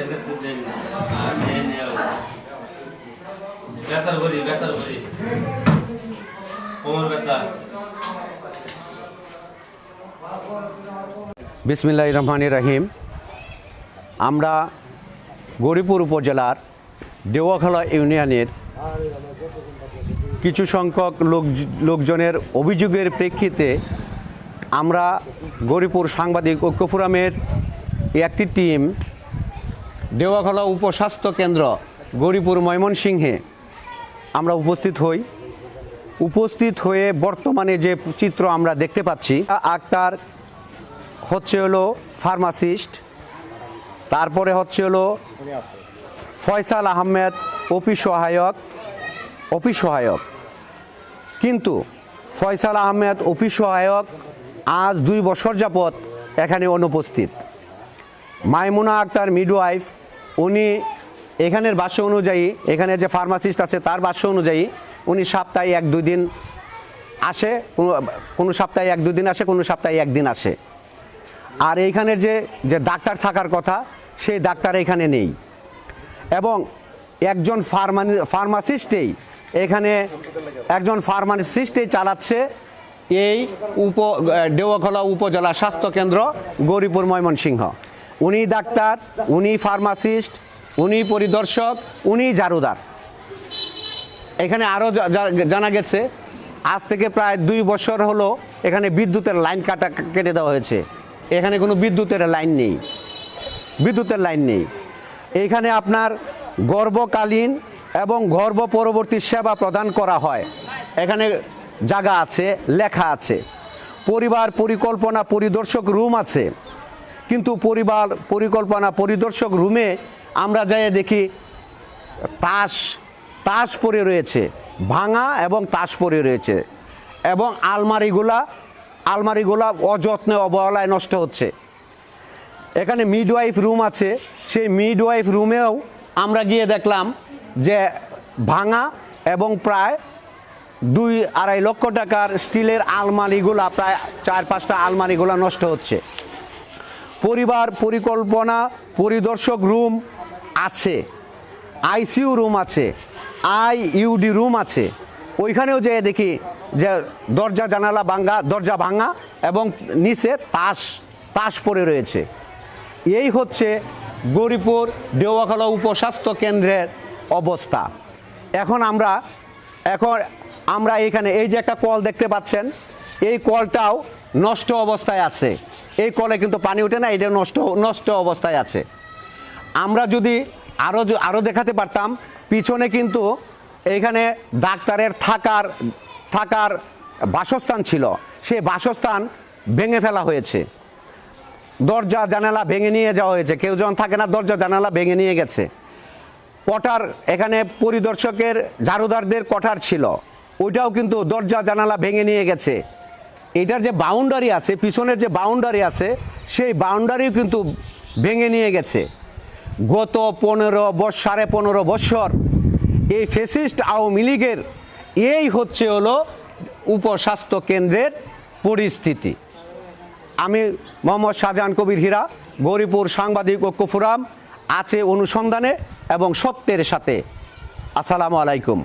এর বিসমিল্লাহ রহমান রাহিম। আমরা গরিপুর উপজেলার দেওয়াখলা ইউনিয়নের কিছু সংখ্যক লোক, লোকজনের অভিযোগের প্রেক্ষিতে আমরা গরিপুর সাংবাদিক ঐক্য ফোরামের একটি টিম দেওয়াখলা উপস্বাস্থ্য কেন্দ্র গরিপুর ময়মনসিংহে। আমরা উপস্থিত হই। উপস্থিত হয়ে বর্তমানে যে চিত্র আমরা দেখতে পাচ্ছি, আক্তার হচ্ছে হলো ফার্মাসিস্ট, তারপরে হচ্ছে হলো ফয়সাল আহমেদ অপি সহায়ক অপি সহায়ক। কিন্তু ফয়সাল আহমেদ, অফিস সহায়ক আজ দুই বছর যাবৎ এখানে অনুপস্থিত। মাইমুনা আক্তার মিডওয়াইফ উনি এখানের ভাষ্য অনুযায়ী, এখানে যে ফার্মাসিস্ট আছে তার ভাষ্য অনুযায়ী, উনি সপ্তাহে এক দুই দিন আসে, কোনো কোনো সপ্তাহে এক দুই দিন আসে, কোনো সপ্তাহে একদিন আসে। আর এইখানের যে যে ডাক্তার থাকার কথা, সেই ডাক্তার এখানে নেই। এবং একজন ফার্মানি ফার্মাসিস্টেই এখানে একজন ফার্মাসিস্টেই চালাচ্ছে এই উপ দেওয়াখলা উপজেলা স্বাস্থ্য কেন্দ্র গৌরীপুর ময়মনসিংহ। উনি ডাক্তার, উনি ফার্মাসিস্ট, উনি পরিদর্শক, উনি জারুদার। এখানে আরও জানা গেছে, আজ থেকে প্রায় দুই বছর হলো এখানে বিদ্যুতের লাইন কাটা, কেটে দেওয়া হয়েছে। এখানে কোনো বিদ্যুতের লাইন নেই। বিদ্যুতের লাইন নেই। এইখানে আপনার গর্ভকালীন এবং গর্ভ পরবর্তী সেবা প্রদান করা হয়। এখানে জায়গা আছে, লেখা আছে। পরিবার পরিকল্পনা পরিদর্শক রুম আছে। কিন্তু পরিবার, পরিকল্পনা, পরিদর্শক রুমে আমরা যাই দেখি তাস তাস পরে রয়েছে, ভাঙা এবং তাস পরে রয়েছে এবং আলমারিগুলা আলমারিগুলা অযত্নে অবহেলায় নষ্ট হচ্ছে। এখানে মিডওয়াইফ রুম আছে, সেই মিডওয়াইফ রুমেও আমরা গিয়ে দেখলাম যে ভাঙা এবং প্রায় দুই আড়াই লক্ষ টাকার স্টিলের আলমারিগুলা, প্রায় চার পাঁচটা আলমারিগুলা নষ্ট হচ্ছে। পরিবার, পরিকল্পনা, পরিদর্শক রুম আছে, আইসিইউ রুম আছে আই ইউডি রুম আছে। ওইখানেও যে দেখি যে দরজা, জানালা ভাঙ্গা দরজা ভাঙা এবং নিচে তাস তাস পড়ে রয়েছে। এই হচ্ছে গরিপুর দেওয়াখলা উপস্বাস্থ্য কেন্দ্রের অবস্থা। এখন আমরা এখন আমরা এখানে এই যে একটা কল দেখতে পাচ্ছেন, এই কলটাও নষ্ট অবস্থায় আছে। এই কলে কিন্তু পানি ওঠে না, এটা নষ্ট নষ্ট অবস্থায় আছে। আমরা যদি আরও আরও দেখাতে পারতাম, পিছনে কিন্তু এইখানে ডাক্তারের থাকার থাকার বাসস্থান ছিল। সে বাসস্থান ভেঙে ফেলা হয়েছে। দরজা, জানালা ভেঙে নিয়ে যাওয়া হয়েছে। কেউ যখন থাকে না, দরজা, জানালা ভেঙে নিয়ে গেছে। কটার এখানে পরিদর্শকের, ঝাড়ুদারদের কটার ছিল। ওইটাও কিন্তু দরজা, জানালা ভেঙে নিয়ে গেছে। এটার যে বাউন্ডারি আছে, পিছনের যে বাউন্ডারি আছে, সেই বাউন্ডারিও কিন্তু ভেঙে নিয়ে গেছে। গত পনেরো বছ সাড়ে পনেরো বৎসর এই ফেসিস্ট আওয়ামী লীগের এই হচ্ছে হলো উপস্বাস্থ্য কেন্দ্রের পরিস্থিতি। আমি মোহাম্মদ শাহজাহান কবির হীরা, গৌরীপুর সাংবাদিক ঐক্য ফোরাম, আছে অনুসন্ধানে এবং সত্যের সাথে। আসসালামু আলাইকুম।